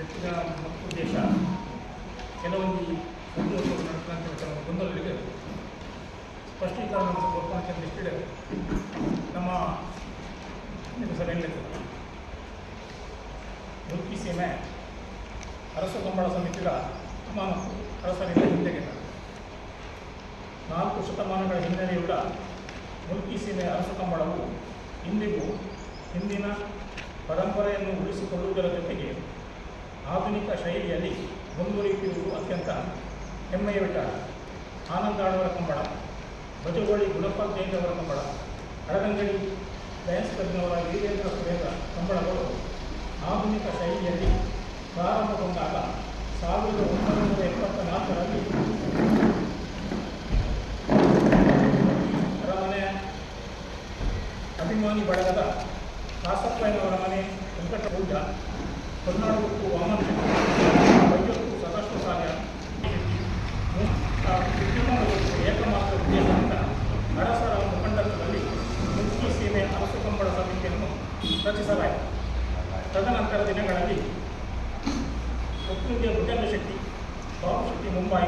ಮತ್ತು ಉದ್ದೇಶ. ಕೆಲವೊಂದು ಕೆಲವು ಗೊಂದಲಗಳಿಗೆ ಸ್ಪಷ್ಟೀಕರಣ ಕೊಡುವಂಥ ದೃಷ್ಟಿಡೆ ನಮ್ಮ ಸಭೆಯಲ್ಲಿ ಮುಲ್ಕಿ ಸೀಮೆ, ಅರಸು ಕಂಬಳ ಸಮಿತಿಯ ಅಮಾನತು ಅರಸರಿಂದ ಹಿಂದೆಗೆ ನಾಲ್ಕು ಶತಮಾನಗಳ ಹಿನ್ನೆಲೆಯುಳ್ಳ ಮುಲ್ಕಿ ಸೀಮೆ ಅರಸು ಕಂಬಳವು ಇಂದಿಗೂ ಹಿಂದಿನ ಪರಂಪರೆಯನ್ನು ಉಳಿಸಿಕೊಳ್ಳುವುದರ ಜೊತೆಗೆ ಆಧುನಿಕ ಶೈಲಿಯಲ್ಲಿ ಮುಂದುವರಿಯುತ್ತಿರುವುದು ಅತ್ಯಂತ ಹೆಮ್ಮೆಯ ವಿಚಾರ. ಆನಂದಾಡವರ ಕಂಬಳ, ಬಜಗೋಳಿ ಗುಣಪ್ಪ ಜೈನವರ ಕಂಬಳ ಅಡಗಂಗಡಿ ಡ್ಯಾನ್ಸ್ ತಜ್ಞವರ ವೀರೇಂದ್ರ ಸುರೇಂದ್ರ ಕಂಬಳಗಳು ಆಧುನಿಕ ಶೈಲಿಯಲ್ಲಿ ಪ್ರಾರಂಭಗೊಂಡಾಗ ಸಾವಿರದ ಒಂಬೈನೂರ ಎಪ್ಪತ್ತ ನಾಲ್ಕರಲ್ಲಿ ಅರಮನೆಯ ಅಭಿಮಾನಿ ಬಳಗದ ಕಾಸಪ್ಪಯ್ಯನವರ ಮನೆ ವೆಂಕಟ ಉಕ್ಕು ವಾಮನ ವೈದ್ಯರು ಸಾಕಷ್ಟು ವಿದ್ಯುನ್ಮಾನಗೊಳಿಸುವ ಏಕಮಾತ್ರ ಉದ್ದೇಶದಿಂದ ಅರಸರ ಮುಖಂಡತ್ವದಲ್ಲಿ ಮುಖ್ಯ ಸೇನೆ ಅರಸು ಕಂಬಳ ಸಮಿತಿಯನ್ನು ರಚಿಸಲಾಯಿತು ತದನಂತರ ದಿನಗಳಲ್ಲಿ ಒಕ್ಕಲಿಗೆ ಭುಜಂಗ ಶೆಟ್ಟಿ ಬಾಬು ಶೆಟ್ಟಿ ಮುಂಬೈ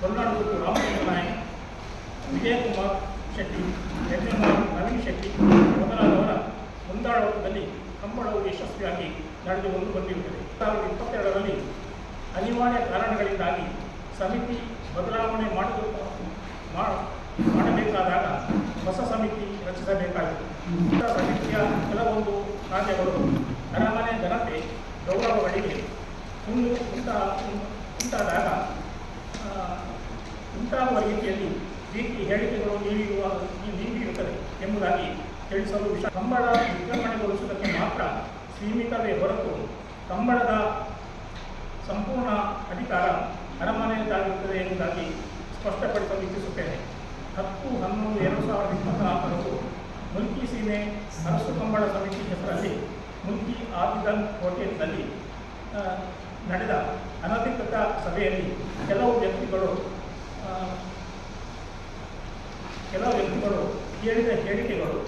ಕರ್ನಾಟಕಕ್ಕೂ ರಾಮಚಂದ್ರ ನಾಯಕ್ ವಿಜಯಕುಮಾರ್ ಶೆಟ್ಟಿ ಯಜ್ಞಮಾರ್ ನವೀನ್ ಶೆಟ್ಟಿ ಮೊದಲಾದವರ ಮುಂದಾಳತ್ವದಲ್ಲಿ ಕಂಬಳವು ಯಶಸ್ವಿಯಾಗಿ ಬಂದು ಬಂದಿರುತ್ತದೆ. ಸಾವಿರದ ಇಪ್ಪತ್ತೆರಡರಲ್ಲಿ ಅನಿವಾರ್ಯ ಕಾರಣಗಳಿಂದಾಗಿ ಸಮಿತಿ ಬದಲಾವಣೆ ಮಾಡಿದ ಮಾಡಬೇಕಾದಾಗ ಹೊಸ ಸಮಿತಿ ರಚಿಸಬೇಕಾಯಿತು. ಸಮಿತಿಯ ಕೆಲವೊಂದು ಕಾರ್ಯಗಳು ಅರಮನೆ ಜನತೆ ಗೌರವಗಳಿಗೆ ಇನ್ನು ಉಂಟಾ, ಉಂಟಾದಾಗ ಉಂಟಾಗುವ ರೀತಿಯಲ್ಲಿ ರೀತಿ ಹೇಳಿಕೆಗಳು ನೀಡಿರುವ ನೀಡಿರುತ್ತದೆ ಎಂಬುದಾಗಿ ತಿಳಿಸಲು ಕಂಬಳ ವಿಜೃಂಭಣೆಗೊಳಿಸುವುದಕ್ಕೆ ಮಾತ್ರ ಸೀಮಿತವೇ ಹೊರತು ಕಂಬಳದ ಸಂಪೂರ್ಣ ಅಧಿಕಾರ ಅರಮನೆಯದ್ದಾಗಿರುತ್ತದೆ ಎಂಬುದಾಗಿ ಸ್ಪಷ್ಟಪಡಿಸಲು ಇಚ್ಛಿಸುತ್ತೇನೆ. ಹತ್ತು ಹನ್ನೊಂದು ಎರಡು ಸಾವಿರದ ಇಪ್ಪತ್ತ್ನಾಲ್ಕರಂದು ಮುಲ್ಕಿ ಸೀಮೆ ಅರಸು ಕಂಬಳ ಸಮಿತಿ ಹೆಸರಲ್ಲಿ ಮುಲ್ಕಿ ಆಬಿದನ್ ಹೋಟೆಲ್ನಲ್ಲಿ ನಡೆದ ಅನಧಿಕೃತ ಸಭೆಯಲ್ಲಿ ಕೆಲವು ವ್ಯಕ್ತಿಗಳು ಕೆಲವು ವ್ಯಕ್ತಿಗಳು ಕೇಳಿದ ಹೇಳಿಕೆಗಳು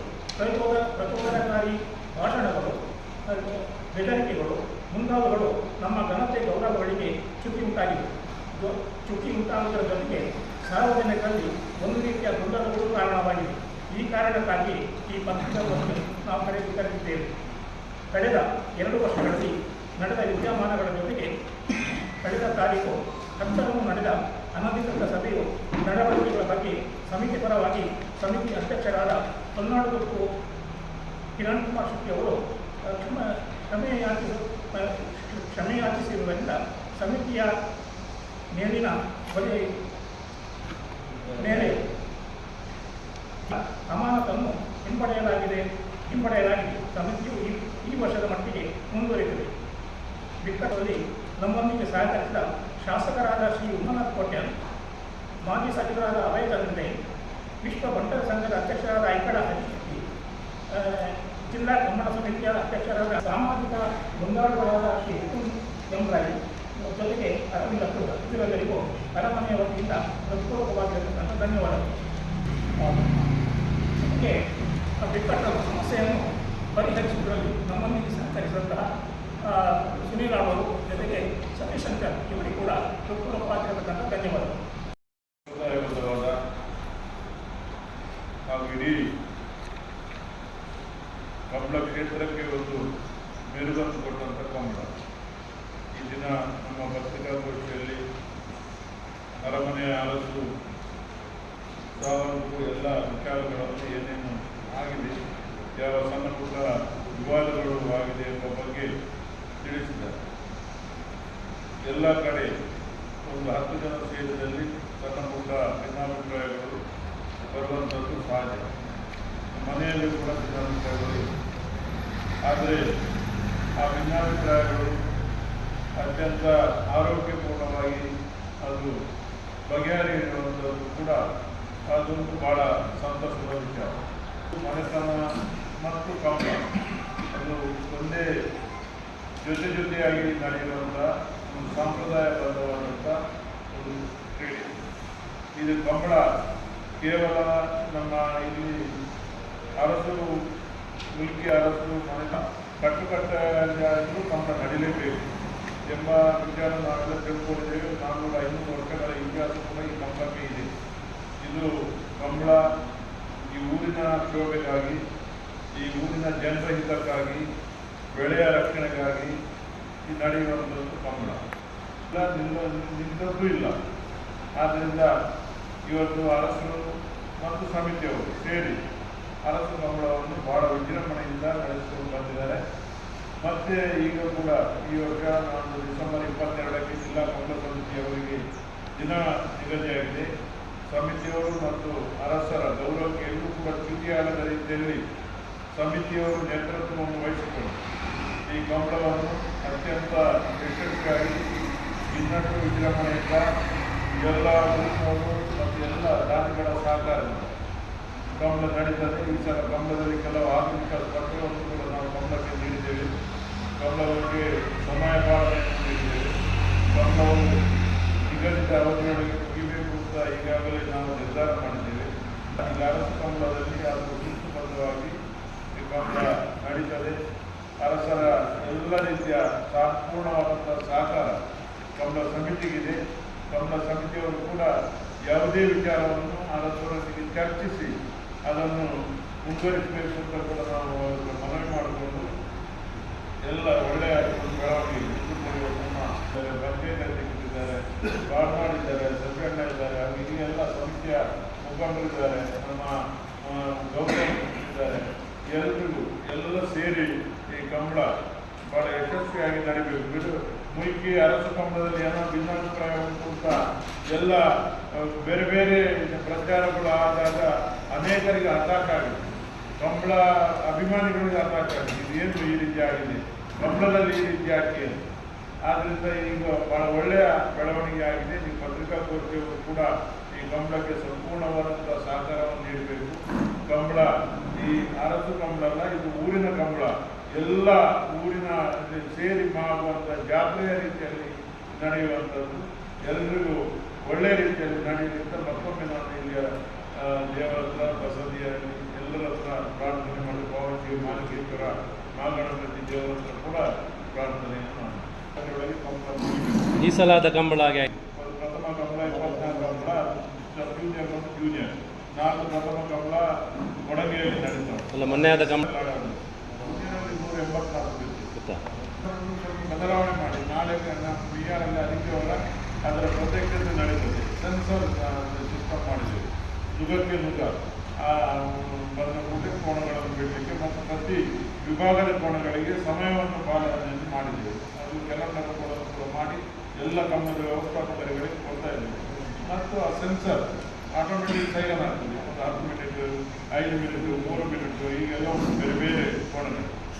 ಪ್ರಚೋದ ಪ್ರಚೋದನಕಾರಿ ಭಾಷಣಗಳು ಬೆದರಿಕೆಗಳು ಮುಂತಾದವುಗಳು ನಮ್ಮ ಘನತೆ ಗೌರವಗಳಿಗೆ ಚುಕ್ಕಿ ಉಂಟಾಗಿದೆ ಚುಕ್ಕಿ ಉಂಟಾಗುವುದರ ಜೊತೆಗೆ ಸಾರ್ವಜನಿಕರಲ್ಲಿ ಒಂದು ರೀತಿಯ ಗೊಂದಲಗಳು ಕಾರಣವಾಗಿದೆ ಈ ಕಾರಣಕ್ಕಾಗಿ ಈ ಪತ್ರಿಕೆಗಳನ್ನು ನಾವು ಕರೆದು ಕರೆದಿದ್ದೇವೆ. ಕಳೆದ ಎರಡು ವರ್ಷಗಳಲ್ಲಿ ನಡೆದ ವಿದ್ಯಮಾನಗಳ ಜೊತೆಗೆ ಕಳೆದ ತಾರೀಕು ಹತ್ತರಂದು ನಡೆದ ಅನಧಿಕೃತ ಸಭೆಯು ನಡವಳಿಕೆಗಳ ಬಗ್ಗೆ ಸಮಿತಿ ಪರವಾಗಿ ಸಮಿತಿ ಅಧ್ಯಕ್ಷರಾದ ಹೊನ್ನಾಡು ಗುರುತು ಕಿರಣ್ ಕುಮಾರ್ ಶೆಟ್ಟಿ ಅವರು ಆ, ಕ್ಷಮ ಕ್ಷಮೆ ಯಾಚಿಸ ಆ, ಕ್ಷಮೆ ಯಾಚಿಸಿರುವುದರಿಂದ ಸಮಿತಿಯ ಮೇಲಿನ ಬಗೆ ಮೇಲೆ ಅಮಾನತನ್ನು ಹಿಂಪಡೆಯಲಾಗಿದೆ ಹಿಂಪಡೆಯಲಾಗಿದೆ. ಸಮಿತಿಯು ಈ ಈ ವರ್ಷದ ಮಟ್ಟಿಗೆ ಮುಂದುವರಿದಿದೆ ಬಿಕ್ಕಟ್ಟಲ್ಲಿ ನಮ್ಮೊಂದಿಗೆ ಸಹಕರಿಸಿದ ಶಾಸಕರಾದ ಶ್ರೀ ಉಮ್ಮನಾಥ್ ಕೋಟ್ಯಾನ್ ಮಾಜಿ ಸಚಿವರಾದ ಅಭಯ ವಿಶ್ವ ಬಂಟರ ಸಂಘದ ಅಧ್ಯಕ್ಷರಾದ ಐಕಡ ಜಿಲ್ಲಾ ಕನ್ನಡ ಸಮಿತಿಯ ಅಧ್ಯಕ್ಷರಾದ ಸಾಮಾಜಿಕ ಮುಂದಾಳುಗಳಾದ ಶ್ರೀ ಹುಕುಂ ಎಂಬ್ರಾಯಿ ಜೊತೆಗೆ ಅರವಿಂದ ಇವರೆಲ್ಲರಿಗೂ ಅರಮನೆಯ ವತಿಯಿಂದ ಹೃತ್ಪೂರ್ವಕವಾಗಿರತಕ್ಕಂಥ ಧನ್ಯವಾದಗಳು. ಆ ಬಿಕ್ಕಟ್ಟ ಸಮಸ್ಯೆಯನ್ನು ಪರಿಹರಿಸುವುದರಲ್ಲಿ ನಮ್ಮೊಂದಿಗೆ ಸಹಕರಿಸಿದಂತಹ ಸುನೀಲ್ ಅವರು ಜೊತೆಗೆ ಸತೀಶ್ ಶಂಕರ್ ಇವರಿಗೆ ಕೂಡ ಹೃತ್ಪೂರ್ವಕವಾಗಿರತಕ್ಕಂಥ ಧನ್ಯವಾದಗಳು ಸಂಪ್ರದಾಯಬದ್ಧವಾದ ಹಾಗೂ ಇಡೀ ಕಂಬಳ ಕ್ಷೇತ್ರಕ್ಕೆ ಒಂದು ಮೆರುಗನ್ನು ಕೊಟ್ಟಂಥ ಕಂಬಳ ಈ ದಿನ ನಮ್ಮ ಪತ್ರಿಕಾಗೋಷ್ಠಿಯಲ್ಲಿ ಅರಮನೆಯ ಅರಸು, ಸಾವಂತು ಎಲ್ಲ ವಿಚಾರಗಳನ್ನು ಏನೇನು ಆಗಿದೆ, ಯಾವ ಸಣ್ಣ ಪುಟ್ಟ ವಿವಾದಗಳು ಆಗಿದೆ ಎಂಬ ಬಗ್ಗೆ ತಿಳಿಸಿದ್ದಾರೆ. ಎಲ್ಲ ಕಡೆ ಒಂದು ಹತ್ತು ಜನ ಸೇರಿದಲ್ಲಿ ಸಣ್ಣ ಪುಟ್ಟ ಭಿನ್ನಾಭಿಪ್ರಾಯಗಳು ಬರುವಂಥದ್ದು ಸಹಜ ಮನೆಯಲ್ಲಿ ಕೂಡ ಭಿನ್ನಾಭಿಪ್ರಾಯಗಳು. ಆದರೆ ಆ ಭಿನ್ನಾಭಿಪ್ರಾಯಗಳು ಅತ್ಯಂತ ಆರೋಗ್ಯಪೂರ್ಣವಾಗಿ ಅದು ಬಗೆಹರಿಯುವಂಥದ್ದು ಕೂಡ ಅದೊಂದು ಭಾಳ ಸಂತಸದ ವಿಚಾರ. ಮನೆತನ ಮತ್ತು ಕಮ್ಮ ಅದು ಒಂದೇ ಜೊತೆ ಜೊತೆಯಾಗಿ ನಡೆಯುವಂಥ ಒಂದು ಸಾಂಪ್ರದಾಯಬದ್ಧವಾದಂಥ ಒಂದು ಕ್ರೀಡೆ. ಇದು ಕಂಬಳ ಕೇವಲ ನಮ್ಮ ಇಲ್ಲಿ ಅರಸು, ಮುಲ್ಕಿ ಅರಸು ಮನೆಯ ಕಟ್ಟುಕಟ್ಟಾದರೂ ಕಂಬಳ ನಡಿಲೇಬೇಕು ಎಂಬ ವಿಚಾರ ನಾವೆಲ್ಲ ತಿಳ್ಕೊಂಡಿದ್ದೇವೆ. ನಾನ್ನೂರ ಐನೂರು ವರ್ಷಗಳ ಇತಿಹಾಸ ಕೂಡ ಈ ಕಂಬಕ್ಕೆ ಇದೆ. ಇದು ಕಂಬಳ ಈ ಊರಿನ ಶೋಭೆಗಾಗಿ, ಈ ಊರಿನ ಜನರ ಹಿತಕ್ಕಾಗಿ ಬೆಳೆಯ ರಕ್ಷಣೆಗಾಗಿ ಈ ನಡೆಯುವಂಥದ್ದು ಕಂಬಳ. ಇಲ್ಲ ನಿಲ್ಲ ನಿಂತದ್ದು ಇಲ್ಲ. ಆದ್ದರಿಂದ ಇವತ್ತು ಅರಸರು ಮತ್ತು ಸಮಿತಿಯವರು ಸೇರಿ ಅರಸು ಮಂಗಳವನ್ನು ಬಹಳ ವಿಜೃಂಭಣೆಯಿಂದ ನಡೆಸಿಕೊಂಡು ಬಂದಿದ್ದಾರೆ. ಮತ್ತೆ ಈಗ ಕೂಡ ಈ ವರ್ಷ ನಾನು ಡಿಸೆಂಬರ್ ಇಪ್ಪತ್ತೆರಡಕ್ಕೆ ಜಿಲ್ಲಾ ಕಾಂಗ್ರೆಸ್ ಸಮಿತಿಯವರಿಗೆ ದಿನ ನಿಗದಿಯಾಗಿದೆ. ಸಮಿತಿಯವರು ಮತ್ತು ಅರಸರ ಗೌರವಕ್ಕೆ ಎಲ್ಲೂ ಕೂಡ ಚ್ಯುತಿಯಾಗದ ರೀತಿಯಲ್ಲಿ ಸಮಿತಿಯವರು ನೇತೃತ್ವವನ್ನು ವಹಿಸಿಕೊಂಡು ಈ ಕಂಬಳವನ್ನು ಅತ್ಯಂತ ಯಶಸ್ವಿಯಾಗಿ ಇನ್ನಷ್ಟು ವಿಜೃಂಭಣೆಯಿಂದ ಎಲ್ಲ ಊರಿನವರು ಮತ್ತು ಎಲ್ಲ ದಾನಿಗಳ ಸಹಕಾರ. ಕಂಬಳ ನಡೀತದೆ. ಈ ಸಲ ಕಂಬಳದಲ್ಲಿ ಕೆಲವು ಆಧುನಿಕ ಸ್ಪರ್ಧೆಗಳನ್ನು ಕೂಡ ನಾವು ಕಂಬಳಕ್ಕೆ ನೀಡಿದ್ದೇವೆ. ಕಂಬಳಕ್ಕೆ ಸಮಯ ಪಾಲನೆಯನ್ನು ನೀಡಿದ್ದೇವೆ. ಕಂಬಳವು ನಿಗದಿತ ಅವಧಿಯೊಳಗೆ ಮುಗಿಬೇಕು ಅಂತ ಈಗಾಗಲೇ ನಾವು ನಿರ್ಧಾರ ಮಾಡಿದ್ದೇವೆ. ಈಗ ಅರಸು ಕಂಬಳದಲ್ಲಿ ಅದು ಶಿಸ್ತುಬದ್ಧವಾಗಿ ಈ ಕಂಬಳ ನಡೀತದೆ. ಅರಸರ ಎಲ್ಲ ರೀತಿಯ ಸಂಪೂರ್ಣವಾದಂಥ ಸಹಕಾರ ಕಂಬಳ ಸಮಿತಿಗಿದೆ. ಕಂಬಳ ಸಮಿತಿಯವರು ಕೂಡ ಯಾವುದೇ ವಿಚಾರವನ್ನು ಅದರೊಂದಿಗೆ ಚರ್ಚಿಸಿ ಅದನ್ನು ಮುಂದುವರಿಸಬೇಕು ಅಂತ ಕೂಡ ನಾವು ಅವರು ಮನವಿ ಮಾಡಿಕೊಂಡು ಎಲ್ಲ ಒಳ್ಳೆಯ ಬೆಳವಣಿಗೆ ನಮ್ಮ ಪಂಚಾಯತ್ ಅಧ್ಯಕ್ಷರಿದ್ದಾರೆ ಬಾಳ್ಮಾಡ್ ಇದ್ದಾರೆ ಸಭ್ಯಣ್ಣ ಇದ್ದಾರೆ, ಹಾಗೂ ಎಲ್ಲ ಸಮಿತಿಯ ಮುಖಂಡರಿದ್ದಾರೆ ನಮ್ಮ ಗೌರವ ಇದ್ದಾರೆ. ಎಲ್ರಿಗೂ ಎಲ್ಲ ಸೇರಿ ಈ ಕಂಬಳ ಬಹಳ ಯಶಸ್ವಿಯಾಗಿ ನಡಿಬೇಕು ಬಿಡು ಮುಯ್ಕಿ ಅರಸು ಕಂಬದಲ್ಲಿ ಏನೋ ಭಿನ್ನಾಭಿಪ್ರಾಯ ಉಂಟು ಅಂತ ಎಲ್ಲ ಬೇರೆ ಬೇರೆ ಪ್ರಚಾರಗಳು ಆದಾಗ ಅನೇಕರಿಗೆ ಅಟ್ಯಾಕ್ ಆಗಿದೆ. ಕಂಬಳ ಅಭಿಮಾನಿಗಳಿಗೆ ಅಟ್ಯಾಕ್ ಆಗಿದೆ. ಇದು ಏನು ಈ ರೀತಿ ಆಗಿದೆ? ಕಂಬಳದಲ್ಲಿ ಈ ರೀತಿ ಯಾಕೆ ಆದ್ದರಿಂದ ಈಗ ಬಹಳ ಒಳ್ಳೆಯ ಬೆಳವಣಿಗೆ ಆಗಿದೆ. ಈ ಪತ್ರಿಕಾಗೋಷ್ಠಿಯವರು ಕೂಡ ಈ ಕಂಬಳಕ್ಕೆ ಸಂಪೂರ್ಣವಾದಂಥ ಸಹಕಾರವನ್ನು ನೀಡಬೇಕು. ಕಂಬಳ, ಈ ಅರಸು ಕಂಬಳ ಅಲ್ಲ ಇದು ಊರಿನ ಕಂಬಳ. ಎಲ್ಲ ಊರಿನ ಸೇರಿ ಮಾಡುವಂಥ ಜಾತ್ರೆಯ ರೀತಿಯಲ್ಲಿ ನಡೆಯುವಂಥದ್ದು. ಎಲ್ರಿಗೂ ಒಳ್ಳೆಯ ರೀತಿಯಲ್ಲಿ ನಡೆಯಲಿ ಅಂತ ಮತ್ತೊಮ್ಮೆ ನಾನು ಇಲ್ಲಿಯ ದೇವರ ಹತ್ರ ಬಸದಿಯಲ್ಲಿ ಎಲ್ಲರ ಹತ್ರ ಪ್ರಾರ್ಥನೆ ಮಾಡಿ ಪಾವತಿ ಮಾಲಿಕೇಶ್ವರ ಮಾಗಣಪತಿ ದೇವರ ಹತ್ರ ಕೂಡ ಪ್ರಾರ್ಥನೆಯನ್ನು ಮಾಡಿ ಅದರೊಳಗೆ ಈ ಸಲಾದ ಕಂಬಳ ಪ್ರಥಮ ಕಂಬಳ ಇಪ್ಪತ್ನಾಲ್ಕು ಕಂಬಳ ಜೂನಿಯರ್ ಮತ್ತು ಜೂನಿಯರ್ ನಾಲ್ಕು ಪ್ರಥಮ ಕಂಬಳ ಕೊಡಗೆಯಲ್ಲಿ ನಡೀತಾವೆ ಅಲ್ಲ ಮೊನ್ನೆ ಆದ ಕಂಬಳ ಬದಲಾವಣೆ ಮಾಡಿ. ನಾಳೆ ಬಿ ಆರ್ ಅಲ್ಲಿ ಅದಕ್ಕೆ ಅದರ ಪ್ರತ್ಯಕ್ಷತೆ ನಡೀತದೆ ಸೆನ್ಸರ್ ಸಿಸ್ಟಮ್ ಮಾಡಿದ್ದೇವೆ. ಯುಗಕ್ಕೆ ಯುಗ. ಬಂದ ಕೂಡಲೇ ಕೋಣಗಳನ್ನು ಬಿಡಲಿಕ್ಕೆ ಮತ್ತು ಪ್ರತಿ ವಿಭಾಗದ ಕೋಣಗಳಿಗೆ ಸಮಯವನ್ನು ಪಾಲನೆಯನ್ನು ಮಾಡಿದ್ದೇವೆ. ಅದು ಕೆಲವು ಕೂಡ ಮಾಡಿ ಎಲ್ಲ ಕಂಬದ ವ್ಯವಸ್ಥಾಪಕರುಗಳಿಗೆ ಕೊಡ್ತಾ ಇದ್ದೇವೆ. ಮತ್ತು ಆ ಸೆನ್ಸರ್ ಆಟೋಮೆಟಿಕ್ ಸೈಲನ್ ಆಗ್ತದೆ. ಒಂದು ಹತ್ತು ಮಿನಿಟ್ ಐದು ಮಿನಿಟ್ ಮೂರು ಮಿನಿಟ್ ಈಗೆಲ್ಲ ಬೇರೆ ಬೇರೆ ಕೋಣಗಳು.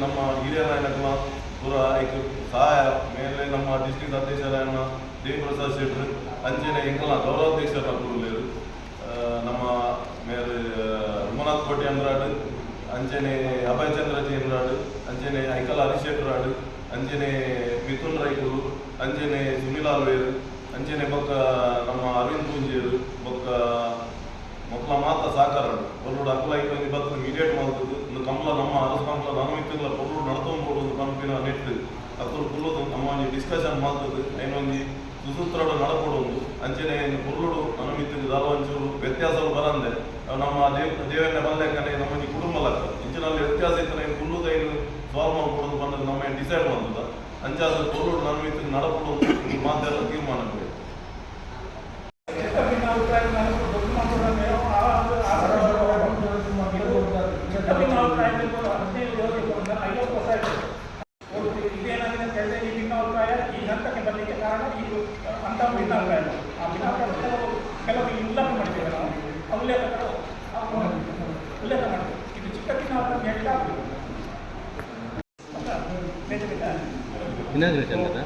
ನಮ್ಮ ಹಿರಿಯ ನಾಯಕನ ಪುರ ಸಹಾಯ, ಮೇಲೆ ನಮ್ಮ ಡಿಸ್ಟ್ರಿಕ್ಟ್ ಅಧ್ಯಕ್ಷರಾಯಣ ದೇವಪ್ರಸಾದ್ ಶೆಟ್ರು ಅಂಚನೆ ಇಂಕಲ ಗೌರವಾಧ್ಯಕ್ಷರ ಕೂಡಲೇರು ನಮ್ಮ ಮೇಲೆ ರಮನಾಥ್ ಕೋಟೆ ಅಂದ್ರಾಡು ಅಂಚನೆ ಅಭಯ್ ಚಂದ್ರ ಚೇಂದ್ರಾಡು ಅಂಚನೆ ಐಕಲ ಹರಿಶೇಟ್ರಾಡು ಅಂಚನೆ ಮಿಥುನ್ ರೈಕರು ಅಂಚನೆ ಸುನಿಲ್ ಆಲ್ವೇರು ಅಂಚನೆ ಬೊಕ್ಕ ನಮ್ಮ ಅರವಿಂದ್ ಪೂಂಜಿಯರು ಬೊಕ್ಕ ಮೊದಲ ಮಾತ್ರ ಸಾಕಾರಡು ಒಲ್ಲೋಡು ಅಕ್ಕಲ ಐದು ಬತ್ತು ಇಮಿಡಿಯೇಟ್ ಮಾಡ್ತದೆ ಒಂದು ಕಂಬಲ ನಮ್ಮ ಅರಸು ಕಂಬಲ ನಾನು ಇತ್ತಿಲ್ಲ ಒಲ್ಲೋಡು ನಡ್ಕೊಂಡು ಒಂದು ಕಂಪಿನ ನೆಟ್ಟು ಅದ್ರ ಕುಲ್ಲೋದು ನಮ್ಮ ಒಂದು ಡಿಸ್ಕಷನ್ ಮಾಡ್ತದೆ ಐನೊಂದು ಸುಸೂತ್ರಡು ನಡಕೊಡೋದು ಅಂಚನೆ ಕುರುಳುಡು ನಾನು ಇತ್ತಿಲ್ಲ ದಾಲ ಅಂಚೂರು ವ್ಯತ್ಯಾಸಗಳು ಬರಂದೆ ನಮ್ಮ ದೇವ ದೇವನ ಬಂದಕ್ಕನೆ ನಮ್ಮ ಕುಟುಂಬ ಲಕ್ಕ. ಇಂಚಿನಲ್ಲಿ ವ್ಯತ್ಯಾಸ ಇತ್ತು ಕುಲ್ಲುದೈನು ಸಾಲ್ವ್ ಮಾಡ್ಕೊಡೋದು ಬಂದದ್ದು ನಮ್ಮ ಡಿಸೈಡ್ ಮಾಡ್ತದ ಅಂಚಾದ ಕುರುಳುಡು ನನ್ನ ಮಿತ್ತಿಗೆ ನಡಕೊಡೋದು ಮಾತೆಲ್ಲ ತೀರ್ಮಾನ ಬೇಕು ಭಿನ್ನಾಭಿಪ್ರಾಯ ನಾನು ದೊಡ್ಡ ಮಾತುಗಳನ್ನೇ ಆ ಆ ಕೆಟ್ಟ ಭಿನ್ನಾಭಿಪ್ರಾಯ ಹದಿನೈದು ವರ್ಷಕ್ಕೆ ಒಂದು ಐವತ್ತು ವರ್ಷ ಆಯಿತು ಇದೇನಾಗಿದೆ ಅಂತ ಹೇಳಿದ್ರೆ ಈ ಭಿನ್ನಾಭಿಪ್ರಾಯ ಈ ಹಂತಕ್ಕೆ ಬರಲಿಕ್ಕೆ ಕಾರಣ ಇದು ಅಂತ ಭಿನ್ನಾಭಿಪ್ರಾಯ ಆ ಭಿನ್ನಾಭಿಪ್ರಾಯ ಕೆಲವು ಕೆಲವು ಉಲ್ಲೇಖ ಮಾಡಿದ್ದೇವೆ ನಾವು ಆ ಉಲ್ಲೇಖಗಳು ಆ ಉಲ್ಲೇಖ ಮಾಡಿದ್ದೇವೆ ಇದು ಚಿಕ್ಕ ಭಿನ್ನಾಭಿಪ್ರಾಯ ಹೇಳಿದ ಬೇಜಾರಿಲ್ಲ